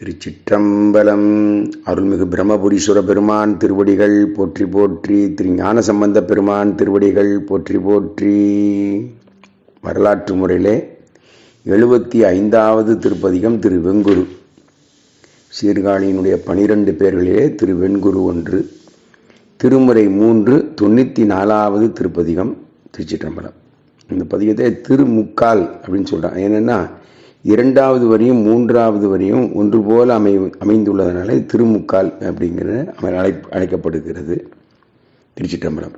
திருச்சிற்றம்பலம். அருள்மிகு பிரம்மபுரீஸ்வர பெருமான் திருவடிகள் போற்றி போற்றி திரு ஞான சம்பந்த பெருமான் திருவடிகள் போற்றி போற்றி. வரலாற்று முறையிலே எழுபத்தி ஐந்தாவது திருப்பதிகம் திரு வெங்குரு சீர்காழியினுடைய பனிரெண்டு பேர்களிலே திரு வெண்குரு ஒன்று. திருமுறை மூன்று தொண்ணூற்றி நாலாவது திருப்பதிகம் திருச்சிற்றம்பலம். இந்த பதிகத்தை திருமுக்கால் அப்படின்னு சொல்கிறான் என்னென்னா இரண்டாவது வரியும் மூன்றாவது வரியும் ஒன்று போல் அமை அமைந்துள்ளதனால திருமுக்கால் அப்படிங்கிற அழை அழைக்கப்படுகிறது. திருச்சிட்டம்பலம்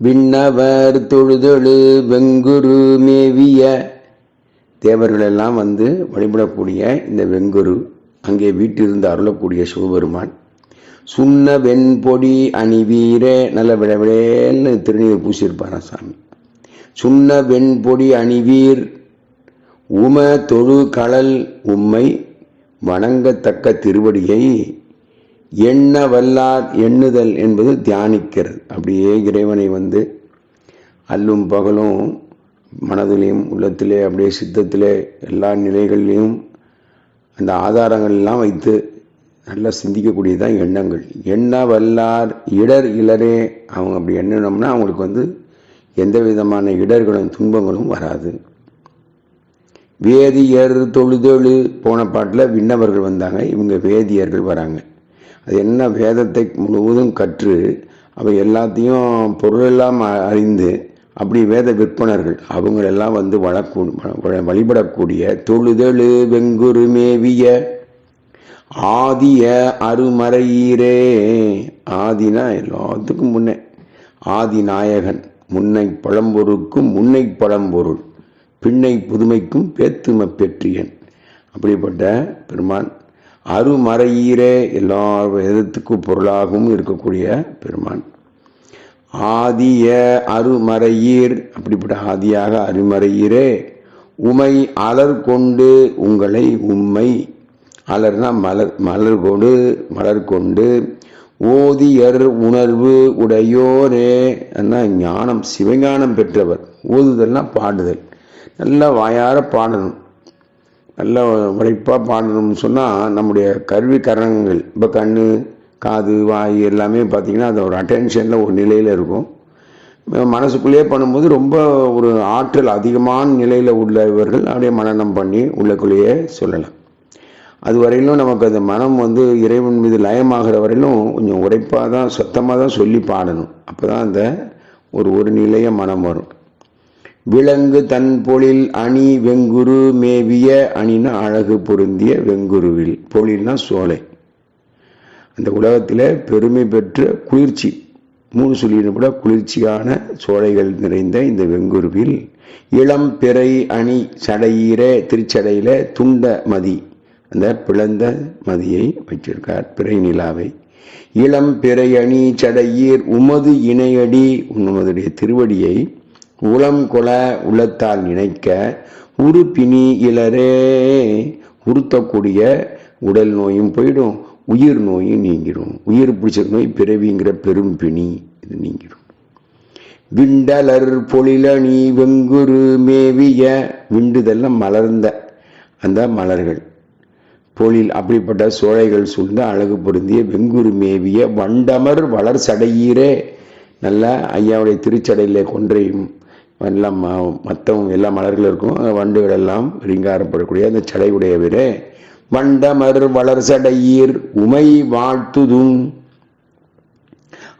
விண்ணவர் தொழுதொழு வெங்குரு மேவிய. தேவர்களெல்லாம் வந்து வழிபடக்கூடிய இந்த வெங்குரு அங்கே வீட்டிலிருந்து அருளக்கூடிய சிவபெருமான். சுண்ண வெண்பொடி அணிவீரே நல்ல விடவிடேன்னு திருநீர் பூசியிருப்பாராம் சாமி. சுண்ண வெண்பொடி அணிவீர் உம தொழு களல் உம்மை வணங்கத்தக்க திருவடியை எண்ண வல்லார் எண்ணுதல் என்பது தியானிக்கிறது. அப்படியே இறைவனை வந்து அல்லும் பகலும் மனதிலையும் உள்ளத்திலே அப்படியே சித்தத்திலே எல்லா நிலைகளிலையும் அந்த ஆதாரங்கள் எல்லாம் வைத்து நல்லா சிந்திக்கக்கூடியதான் எண்ணங்கள். எண்ண வல்லார் இடர் இளரே அவங்க அப்படி எண்ணினோம்னா அவங்களுக்கு வந்து எந்த விதமான இடர்களும் துன்பங்களும் வராது. வேதியர் தொழுதொழு போன பாட்டில் விண்ணவர்கள் வந்தாங்க. இவங்க வேதியர்கள் வராங்க. அது என்ன வேதத்தை முழுவதும் கற்று அவை எல்லாத்தையும் பொருளெல்லாம் அறிந்து அப்படி வேத விற்பனர்கள் அவங்களெல்லாம் வந்து வளக்கூ வழிபடக்கூடிய தொழுதெழு வெங்குரு மேவிய ஆதிய அருமறையீரே. ஆதினா எல்லாத்துக்கும் முன்னே. ஆதி நாயகன் முன்னை பழம்பொருக்கும் முன்னை பழம்பொருள். பின்னை புதுமைக்கும் பேத்தும பெற்றியன் அப்படிப்பட்ட பெருமான். அருமறையீரே எல்லா விதத்துக்கும் பொருளாகவும் இருக்கக்கூடிய பெருமான். ஆதிய அருமறையீர் அப்படிப்பட்ட ஆதியாக அருமறையீரே உமை அலர் கொண்டு உங்களை உம்மை. அலர்னா மலர் மலர் கொண்டு மலர் கொண்டு. ஓதியர் உணர்வு உடையோரே ஞானம் சிவஞானம் பெற்றவர். ஓதுதல்னா பாடுதல். நல்லா வாயார பாடணும். நல்ல உழைப்பாக பாடணும்னு சொன்னால் நம்முடைய கல்வி கரணங்கள் இப்போ கண் காது வாய் எல்லாமே பார்த்திங்கன்னா அது ஒரு அட்டென்ஷனில் ஒரு நிலையில் இருக்கும். மனசுக்குள்ளேயே பண்ணும்போது ரொம்ப ஒரு ஆற்றல் அதிகமான நிலையில் உள்ள இவர்கள் அப்படியே மனநம் பண்ணி உள்ளக்குள்ளேயே சொல்லலாம். அது வரையிலும் நமக்கு அந்த மனம் வந்து இறைவன் மீது லயமாகிற வரையிலும் கொஞ்சம் உரைப்பாக தான் சத்தமாக தான் சொல்லி பாடணும். அப்போ தான் அந்த ஒரு ஒரு நிலைய மனம் வரும். விலங்கு தன் பொழில் அணி வெங்குரு மேவிய அணினா அழகு பொருந்திய வெங்குருவில். பொழில்னா சோலை. அந்த உலகத்தில் பெருமை பெற்ற குளிர்ச்சி. மூணு சொல்லின கூட குளிர்ச்சியான சோலைகள் நிறைந்த இந்த வெங்குருவில் இளம் பிறை அணி சடையீர திருச்சடையில துண்ட மதி. அந்த பிளந்த மதியை வச்சிருக்கார் பிறை நிலாவை. இளம் பிறை அணி சடையீர் உமது இணையடி உன்னமதுடைய திருவடியை உளம் கொல உள்ளத்தால் நினைக்க உறுப்பினி இளரே. உறுத்தக்கூடிய உடல் நோயும் போயிடும் உயிர் நோயும் நீங்கிடும். உயிர் பிடிச்ச நோய் பிறவிங்கிற பெரும் பிணி இது நீங்கிடும். விண்டலர் பொழிலணி வெங்குரு மேவிய விண்டுதெல்லாம் மலர்ந்த அந்த மலர்கள். பொழில் அப்படிப்பட்ட சோழைகள் சூழ்ந்த அழகு பொருந்திய வெங்குரு மேவிய வண்டமர் வளர் சடையீரே நல்ல ஐயாவுடைய திருச்சடையில் கொன்றையும் எல்லாம் மற்றவங்க எல்லா மலர்களும் இருக்கும். வண்டுகள் எல்லாம் ரிங்காரப்படக்கூடிய அந்த சடையுடையவரே. வண்டமர் வளர்சடையீர் உமை வாழ்த்துதும்.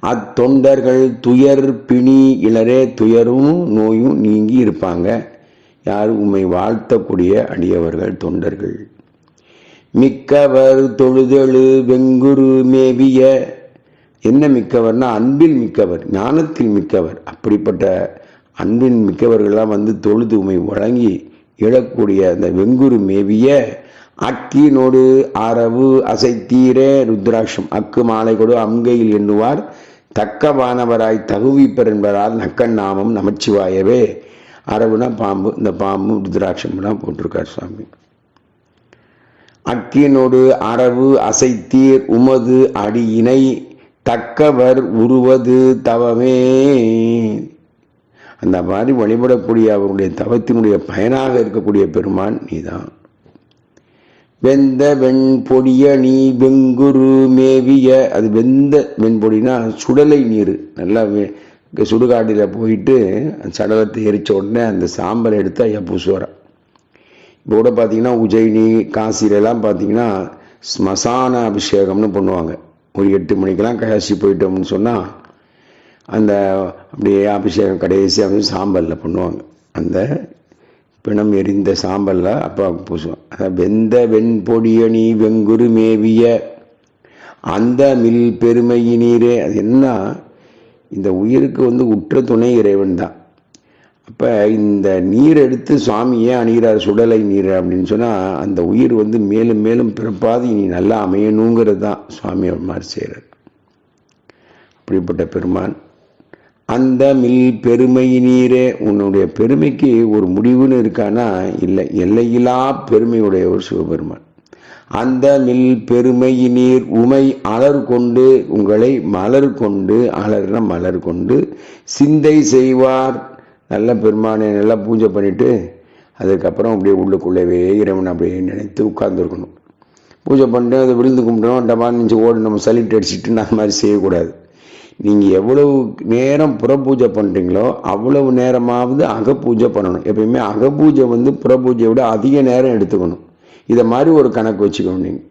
அத்தொண்டர்கள் துயர் பிணி இளரே துயரும் நோயும் நீங்கி இருப்பாங்க. யார் உண்மை வாழ்த்தக்கூடிய அடியவர்கள் தொண்டர்கள்? மிக்கவர் தொழுதெழு வெங்குரு மேவிய. என்ன மிக்கவர்னா அன்பில் மிக்கவர் ஞானத்தில் மிக்கவர். அப்படிப்பட்ட அன்பின் மிக்கவர்கள்லாம் வந்து தொழுது உமை வழங்கி இழக்கூடிய அந்த வெங்குரு மேவிய அக்கீனோடு அரவு அசைத்தீரே ருத்ராட்சம். அக்கு மாலை கொடு அம்கையில் எண்ணுவார் தக்கவானவராய் தகுவிப்பர் என்பதால் நக்கன் நாமம் நமச்சிவாயவே. அரவுனா பாம்பு இந்த பாம்பு ருத்ராட்சம்லாம் போட்டிருக்கார் சுவாமி. அக்கினோடு அரவு அசைத்தீர் உமது அடியினை தக்கவர் உருவது தவமே. அந்த மாதிரி வழிபடக்கூடிய அவருடைய தவத்தினுடைய பயனாக இருக்கக்கூடிய பெருமான் நீதான். வெந்த வெண்பொடிய நீ வெங்குரு மேவிய அது வெந்த வெண்பொடினா சுடலை நீர். நல்லா சுடுகாட்டில் போயிட்டு அந்த சடலத்தை எரிச்ச உடனே அந்த சாம்பலை எடுத்து ஐயா பூசுவாராம் இப்போ கூட பார்த்தீங்கன்னா உஜயினி காசிலெல்லாம் பார்த்தீங்கன்னா ஸ்மசான அபிஷேகம்னு பண்ணுவாங்க. ஒரு எட்டு மணிக்கெல்லாம் காசி போயிட்டோம்னு சொன்னால் அந்த அப்படியே அபிஷேகம் கடைசி வந்து சாம்பலில் பண்ணுவாங்க. அந்த பிணம் எரிந்த சாம்பலில் அப்பா பூசுவோம் அதான் வெந்த வெண்பொடியணி வெங்குரு மேவிய அந்த மில் பெருமையினீரே அது என்ன? இந்த உயிருக்கு வந்து உற்ற துணை இறைவன் தான். அப்போ இந்த நீர் எடுத்து சுவாமியே ஏன் அணிகிறார்? சுடலை நீர் அப்படின்னு சொன்னால் அந்த உயிர் வந்து மேலும் மேலும் பிறப்பாது இனி நல்லா அமையணுங்கிறது தான் சுவாமி அவர் மாதிரி செய்கிறார் அப்படிப்பட்ட பெருமான். அந்த மில் பெருமை நீரே. உன்னுடைய பெருமைக்கு ஒரு முடிவுன்னு இருக்கானா? இல்லை. எல்லையில்லா பெருமையுடைய ஒரு சிவபெருமான். அந்த மில் பெருமை நீர் உமை அலர் கொண்டு உங்களை மலர் கொண்டு அலர்னா மலர் கொண்டு சிந்தை செய்வார். நல்ல பெருமானை நல்லா பூஜை பண்ணிவிட்டு அதுக்கப்புறம் அப்படியே உள்ளுக்குள்ளவே இறைவன் அப்படியே நினைத்து உட்கார்ந்துருக்கணும். பூஜை பண்ணிட்டு அதை விழுந்து கும்பிட்டோம் டபான்னு நினச்சி ஓடு நம்ம சலிட்டு அடிச்சுட்டு அந்த மாதிரி செய்யக்கூடாது. நீங்கள் எவ்வளவு நேரம் புறப்பூஜை பண்ணுறீங்களோ அவ்வளவு நேரமாவது அகப்பூஜை பண்ணணும். எப்பயுமே அகப்பூஜை வந்து புறப்பூஜையை விட அதிக நேரம் எடுத்துக்கணும். இதை மாதிரி ஒரு கணக்கு வச்சுக்கணும் நீங்கள்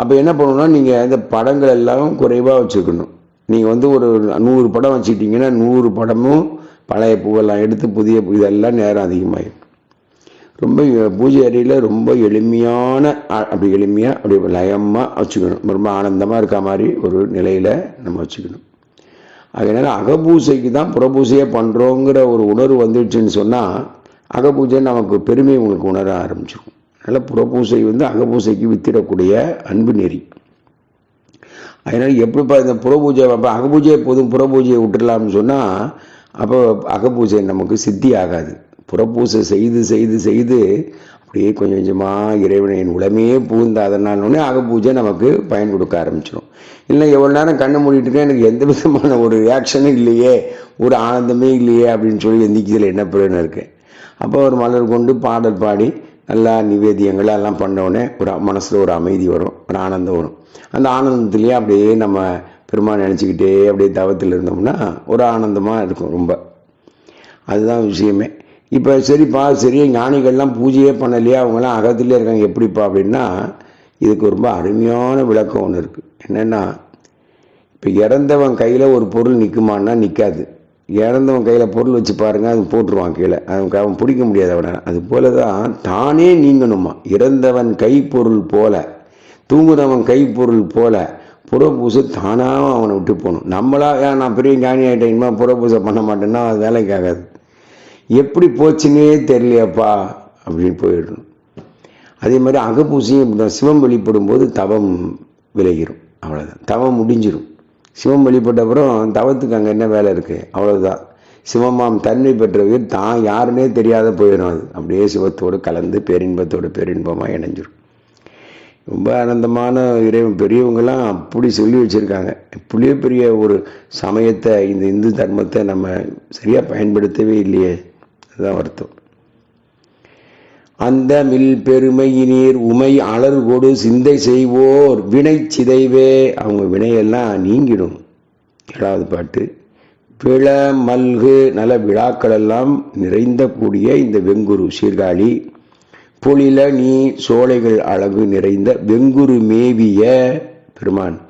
அப்போ என்ன பண்ணணும்னா நீங்கள் இந்த படங்கள் எல்லாம் குறைவாக வச்சுக்கணும். நீங்கள் வந்து ஒரு நூறு படம் வச்சுக்கிட்டிங்கன்னா நூறு படமும் பழைய பூவெல்லாம் எடுத்து புதிய பூ இதெல்லாம் நேரம் அதிகமாகிடும் ரொம்ப பூஜை அறையில் ரொம்ப எளிமையான அப்படி எளிமையாக அப்படி லயமாக வச்சுக்கணும். ரொம்ப ஆனந்தமாக இருக்க மாதிரி ஒரு நிலையில் நம்ம வச்சுக்கணும். அதனால் அகபூசைக்கு தான் புறபூசையே பண்ணுறோங்கிற ஒரு உணர்வு வந்துடுச்சுன்னு சொன்னால் அகபூஜை நமக்கு பெருமை உங்களுக்கு உணர ஆரம்பிச்சிடும் அதனால் புறபூசை வந்து அகபூசைக்கு வித்திடக்கூடிய அன்பு நெறி. அதனால் எப்படிப்பா இந்த புறபூஜை அப்போ அகபூஜையை போதும் புறபூஜையை விட்டுடலாம்னு சொன்னால் அப்போ அகபூஜை நமக்கு சித்தி ஆகாது. புறப்பூசை செய்து செய்து செய்து அப்படியே கொஞ்சம் கொஞ்சமாக இறைவனின் உளமையே பூந்த அதனாலே அகபூஜை நமக்கு பயன் கொடுக்க ஆரம்பிச்சிடும் இல்லை எவ்வளோ நேரம் கண்ணை மூடிட்டு இருக்கேன் எனக்கு எந்த விதமான ஒரு ரியாக்ஷனும் இல்லையே ஒரு ஆனந்தமே இல்லையே அப்படின்னு சொல்லி எந்திக்கிறதுல என்ன பிரயோஜனம் இருக்குது அப்போ ஒரு மலர் கொண்டு பாடல் பாடி நல்லா நிவேதியங்கள் எல்லாம் பண்ணோடனே ஒரு மனசில் ஒரு அமைதி வரும் ஒரு ஆனந்தம் வரும். அந்த ஆனந்தத்துலேயே அப்படியே நம்ம பெருமாள் நினச்சிக்கிட்டே அப்படியே தவத்தில் இருந்தோம்னா ஒரு ஆனந்தமாக இருக்கும் ரொம்ப. அதுதான் விஷயமே. இப்போ சரிப்பா சரி ஞானிகள்லாம் பூஜையே பண்ணலையா? அவங்களாம் அகத்திலே இருக்காங்க. எப்படிப்பா அப்படின்னா இதுக்கு ரொம்ப அருமையான விளக்கம் ஒன்று இருக்குது என்னென்னா இப்போ இறந்தவன் கையில் ஒரு பொருள் நிற்குமான்னா நிற்காது இறந்தவன் கையில் பொருள் வச்சு பாருங்கள் அது போட்டுருவான் கீழே. அவன் அவன் பிடிக்க முடியாது அவனை. அது போல தான் தானே நீங்கணுமா? இறந்தவன் கைப்பொருள் போல தூங்குறவன் கைப்பொருள் போல புறப்பூசை தானாக அவனை விட்டு போகணும். நம்மளா நான் பெரிய ஞானி ஆகிட்டேன் இனிமேல் புறப்பூசை பண்ண மாட்டேன்னா அது வேலைக்கு ஆகாது எப்படி போச்சுன்னே தெரியலையாப்பா அப்படின்னு போயிடணும். அதே மாதிரி அகப்பூசியும் இப்படிதான் சிவம் வெளிப்படும் போது தவம் விளைகிறோம் அவ்வளோதான் தவம் முடிஞ்சிடும் சிவம் வெளிப்பட்ட அப்புறம் தவத்துக்கு அங்கே என்ன வேலை இருக்குது அவ்வளோதான் சிவமாம் தன்மை பெற்ற உயிர் தான் யாருன்னே தெரியாத போயிடும் அது. அப்படியே சிவத்தோடு கலந்து பேரின்பத்தோடு பேரின்பமாக இணைஞ்சிடும் ரொம்ப ஆனந்தமான இறைவன். பெரியவங்கெல்லாம் அப்படி சொல்லி வச்சுருக்காங்க. இப்படியே பெரிய ஒரு சமயத்தை இந்த இந்து தர்மத்தை நம்ம சரியாக பயன்படுத்தவே இல்லையே. அதுதான் வருத்தம். அந்த மில் பெருமையினீர் உமை அலர் கொடு சிந்தை செய்வோர் வினை சிதைவே. அவங்க வினையெல்லாம் நீங்கிடும். ஏழாவது பாட்டு. விழ மல்கு நல விழாக்கள் எல்லாம் நிறைந்த கூடிய இந்த வெங்குரு சீர்காழி பொழில நீ சோலைகள் அழகு நிறைந்த வெங்குரு மேவிய பெருமான்.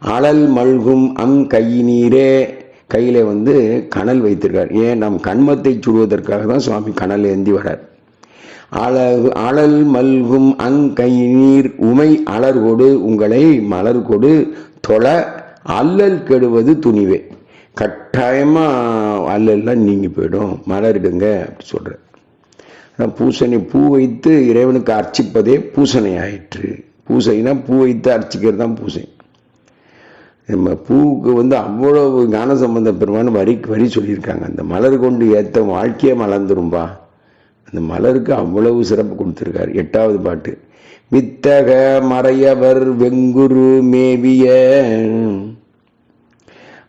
அழல் மல்கும் அங் கையினீரே. கையில் வந்து கனல் வைத்திருக்கார். ஏன்? நம் கண்மத்தை சுடுவதற்காக தான் சுவாமி கனல் ஏந்தி வரார். அழகு அழல் மல்கும் அங்கைநீர் உமை அலர் கொடு உங்களை மலர் கொடு தொலை அல்லல் கெடுவது துணிவே. கட்டாயமாக அல்லல்லாம் நீங்கி போயிடும். மலரிடுங்க அப்படி சொல்கிறார் பூசணி பூ வைத்து இறைவனுக்கு அர்ச்சிப்பதே பூசணை ஆயிற்று. பூசைனா பூ வைத்து அர்ச்சிக்கிறது தான் பூசை. நம்ம பூவுக்கு வந்து அவ்வளவு ஞான சம்பந்த பெருமான் வரி வரி சொல்லியிருக்காங்க. அந்த மலர் கொண்டு ஏற்ற வாழ்க்கையே மலர்ந்துரும்பா. அந்த மலருக்கு அவ்வளவு சிறப்பு கொடுத்துருக்காரு. எட்டாவது பாட்டு. வித்தக மறையவர் வெங்குரு மேவிய.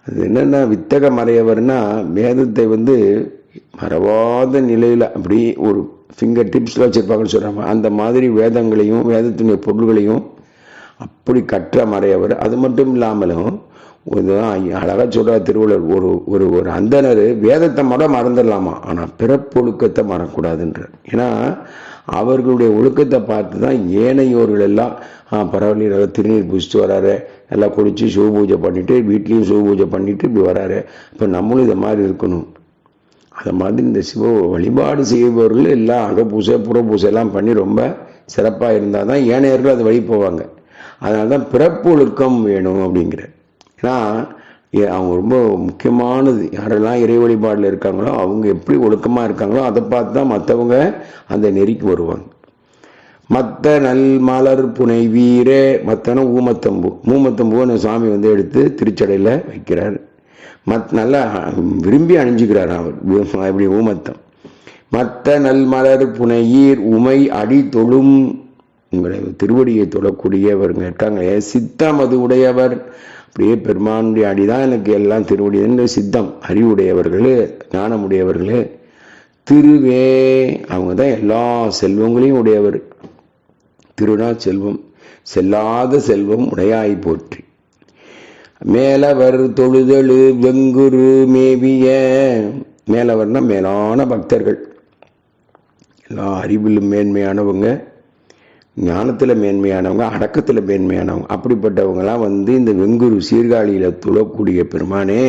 அது என்னென்னா வித்தக மறையவர்னா வேதத்தை வந்து மறவாத நிலையில் அப்படி ஒரு ஃபிங்கர் டிப்ஸில் வச்சுருப்பாங்கன்னு சொல்கிறாங்க அந்த மாதிரி வேதங்களையும் வேதத்தினுடைய பொருள்களையும் அப்படி கற்ற மறையவர் அது மட்டும் இல்லாமலும் ஒரு அழகாக சொல்கிறார் திருவள்ளுவர் ஒரு ஒரு ஒரு அந்தனர் வேதத்தை மட மறந்துடலாமா? ஆனால் பிறப்பொழுக்கத்தை மறக்கூடாதுன்ற ஏன்னா அவர்களுடைய ஒழுக்கத்தை பார்த்து தான் ஏனையோர்கள் எல்லாம் பரவாயில்ல திருநீர் பூசிட்டு வராரு. எல்லாம் குடித்து சிவ பூஜை பண்ணிட்டு வீட்லேயும் சிவ பூஜை பண்ணிட்டு இப்படி வராரு. இப்போ நம்மளும் இதை மாதிரி இருக்கணும். அதை மாதிரி இந்த சிவ வழிபாடு செய்பவர்கள் எல்லாம் அகப்பூசை புறப்பூசை எல்லாம் பண்ணி ரொம்ப சிறப்பாக இருந்தால் தான் ஏனையர்கள் அது வழி போவாங்க. அதனால தான் பிறப்பு ஒழுக்கம் வேணும் அப்படிங்கிற. ஏன்னா அவங்க ரொம்ப முக்கியமானது. யாரெல்லாம் இறை வழிபாடில் இருக்காங்களோ அவங்க எப்படி ஒழுக்கமாக இருக்காங்களோ அதை பார்த்து தான் மற்றவங்க அந்த நெறிக்கு வருவாங்க. மற்ற நல் மலர் புனை வீரே மத்தன ஊமத்தம்பூ. மூமத்தம்பூன்னு சுவாமி வந்து எடுத்து திருச்சடையில் வைக்கிறார். மத் நல்லா விரும்பி அணிஞ்சுக்கிறார் அவர். இப்படி ஊமத்தம். மற்ற நல் மலர் புனையீர் உமை அடி தொழும் உங்களை திருவடியை தொழக்கூடியவருங்க இருக்காங்க சித்தம் அது உடையவர். அப்படியே பெருமானுடைய அடிதான் எனக்கு எல்லாம் திருவடி. சித்தம்? அறிவுடையவர்களே ஞானமுடையவர்களே. திருவே அவங்க தான் எல்லா செல்வங்களையும் உடையவர். திருநா செல்வம். செல்லாத செல்வம் உடையாய் போற்றி. மேலவர் தொழுதழு வெங்குரு மேவிய. மேலவர்னா மேலான பக்தர்கள். எல்லா அறிவிலும் மேன்மையானவங்க. ஞானத்தில் மேன்மையானவங்க அடக்கத்தில் மேன்மையானவங்க அப்படிப்பட்டவங்களாம் வந்து இந்த வெங்குரு சீர்காழியில் துளக்கூடிய பெருமானே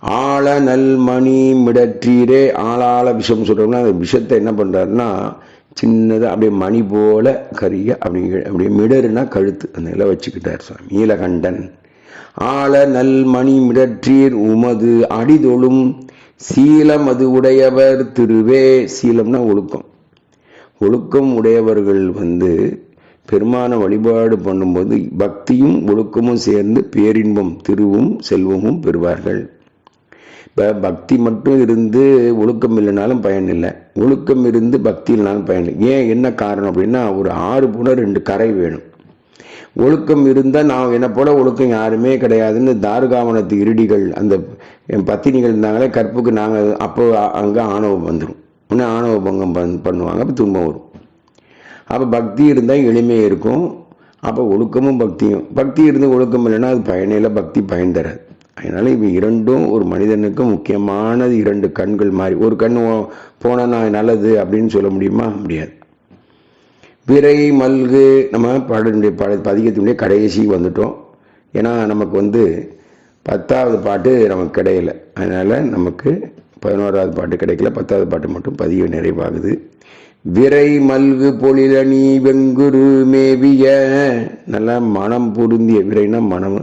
ஆழ நல் மணி மிடற்றீரே ஆளாள விஷம் சொல்கிறோம்னா அந்த விஷத்தை என்ன பண்ணுறாருன்னா சின்னதாக அப்படியே மணி போல கரிய அப்படி அப்படியே மிடருனா கழுத்து அந்த இலை வச்சுக்கிட்டார் சுவாமி நீலகண்டன். ஆழ நல் மணி மிடற்றீர் உமது அடிதொழும் சீலம் அது உடையவர் திருவே சீலம்னா ஒழுக்கம். ஒழுக்கம் உடையவர்கள் வந்து பெருமான வழிபாடு பண்ணும்போது பக்தியும் ஒழுக்கமும் சேர்ந்து பேரின்பம் திருவும் செல்வமும் பெறுவார்கள். இப்போ பக்தி மட்டும் இருந்து ஒழுக்கம் இல்லைனாலும் பயன் இல்லை. ஒழுக்கம் இருந்து பக்தி இல்லைனாலும் பயன் இல்லை. ஏன் என்ன காரணம் அப்படின்னா ஒரு ஆறு புன ரெண்டு கரை வேணும். ஒழுக்கம் இருந்தால் நான் என்னை போல ஒழுக்கம் யாருமே கிடையாதுன்னு தாருகாவனத்து இருடிகள் அந்த பத்தினிகள் இருந்தாங்களே கற்புக்கு நாங்கள் அப்போ அங்கே ஆணவம் வந்துடும் உடனே ஆணவ பங்கம் பண் பண்ணுவாங்க அப்போ துன்பம் வரும். அப்போ பக்தி இருந்தால் எளிமையாக இருக்கும். அப்போ ஒழுக்கமும் பக்தியும் பக்தி இருந்து ஒழுக்கம் இல்லைன்னா அது பயனில் பக்தி பயன் தராது. அதனால் இவை இரண்டும் ஒரு மனிதனுக்கு முக்கியமானது இரண்டு கண்கள் மாதிரி ஒரு கண் போனால் நான் நல்லது அப்படின்னு சொல்ல முடியுமா? முடியாது. விரை மல்கு நம்ம பாடனுடைய பாட பதிகத்தினுடைய கடைசி வந்துட்டோம். ஏன்னா நமக்கு வந்து பத்தாவது பாட்டு நமக்கு கிடையல. அதனால் நமக்கு பதினோராவது பாட்டு கிடைக்கல பத்தாவது பாட்டு மட்டும் பதிவு நிறைவாகுது. விரை மல்கு பொழிலணி வெங்குரு மேவிய. நல்லா மனம் பொருந்திய விரைனா மனம்.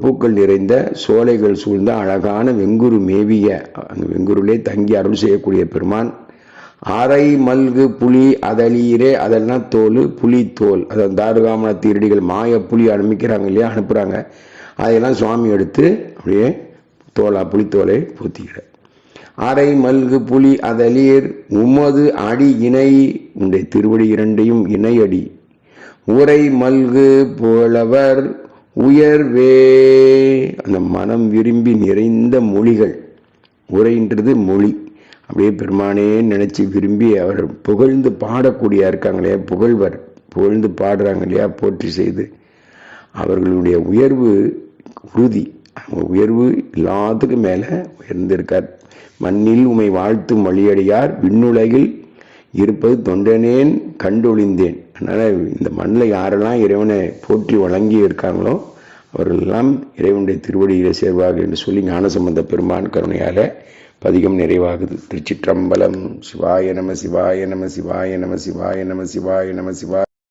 பூக்கள் நிறைந்த சோலைகள் சூழ்ந்த அழகான வெங்குரு மேவிய. அங்கு வெங்குருளே தங்கி அருள் செய்யக்கூடிய பெருமான். அரை மல்கு புலி அதலீரே அதெல்லாம் தோல் புலி தோல். அதாவது தாருகாமன தீரடிகள் மாய புலி அனுப்பிக்கிறாங்க இல்லையா அனுப்புகிறாங்க அதையெல்லாம் சுவாமி எடுத்து அப்படியே தோலா புலித்தோலை பூத்திக்கிறார். அரை மல்கு புலி அதலீர் உமது அடி இணை உடைய திருவடி இரண்டையும் இணையடி. உரை மல்கு புலவர் உயர்வே. அந்த மனம் விரும்பி நிறைந்த மொழிகள். உரைன்றது மொழி. அப்படியே பெருமானே நினச்சி விரும்பி அவர் புகழ்ந்து பாடக்கூடிய இருக்காங்களே புகழ்வர். புகழ்ந்து பாடுறாங்க இல்லையா போற்றி செய்து. அவர்களுடைய உயர்வு உறுதி. அவங்க உயர்வு எல்லாத்துக்கும் மேலே உயர்ந்திருக்கார். மண்ணில் உமை வாழ்த்தும் வழியடியார். விண்ணுலகில் இருப்பது தொண்டனேன் கண்டொழிந்தேன். அதனால் இந்த மண்ணில் யாரெல்லாம் இறைவனை போற்றி வழங்கி இருக்காங்களோ அவர்களெல்லாம் இறைவனுடைய திருவடியில் சேர்வார்கள் என்று சொல்லி ஞானசம்பந்த பெருமான் கருணையால் பதிகம் நிறைவாகுது. திருச்சிற்றம்பலம். சிவாய நம சிவாய நம சிவாய நம சிவாய நம சிவாய நம சிவாய